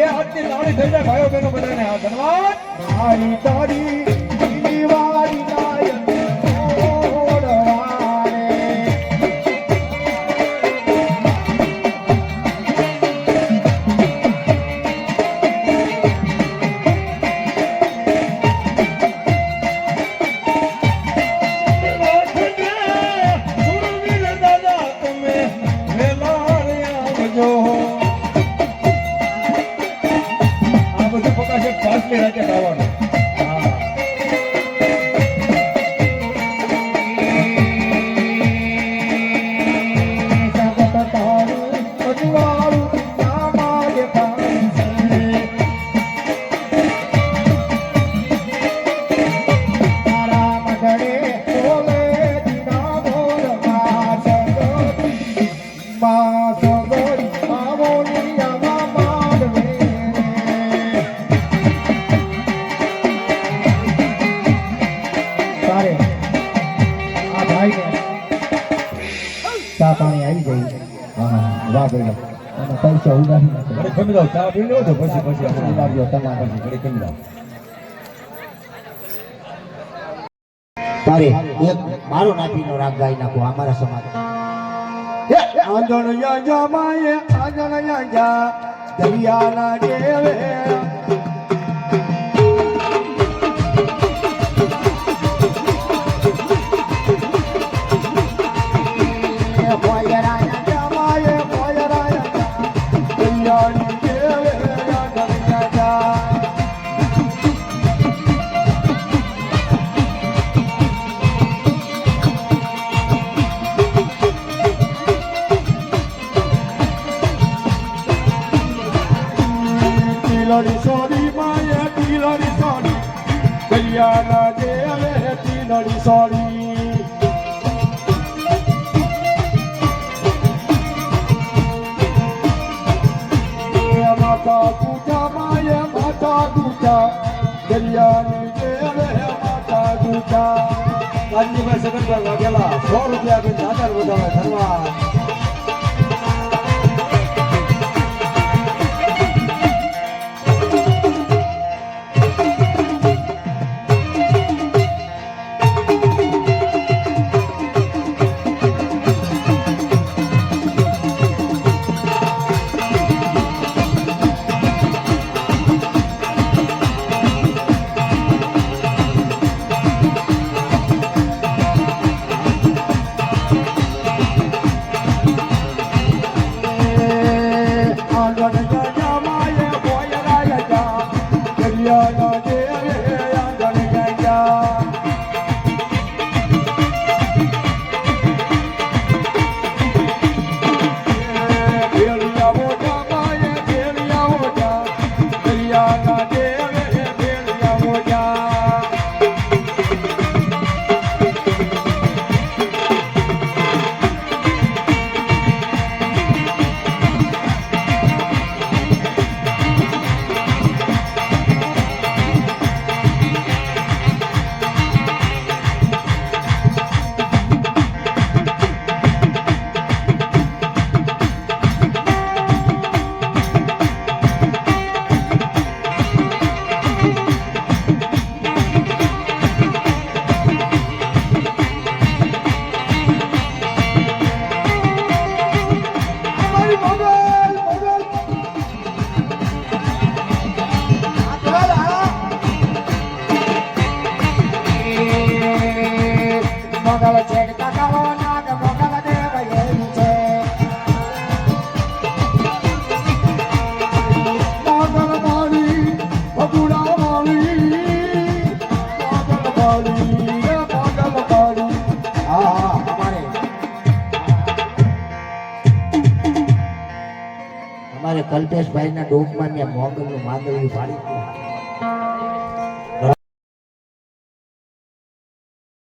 બે હાથની લાવણી થઈ જાય ભાઈઓ બેનો બધાને હા ધન્યવાદ. તારી તારી વારી આવી ગઈ વાહ ભાઈ અને પૈસા ઉડાડી ખમી જાવ ચા પી લેવો તો પછી પછી આપણે ઉડાડ્યો તમારે. પછી ઘડી ખમી જાવ તારે એક મારો નાતીનો રાગ ગાઈ નાખો અમારા સમાજ આંધણ યા માયે આંધણ યા દરિયાના દેવે કલ્યાણા દેવે તિલડી સોરી માતા પૂજા માયા માતા પૂજા કલ્યાણી દેવે માતા પૂજા કાનજીભાઈ સગનભાઈ વાઘેલા સો રૂપિયા આપીને આધાર વધારે ધન્યવાદ અમારે અમારે કલ્પેશભાઈ ના ડોકમાં ત્યાં મોગલ નું માંગલ્યું પાડી.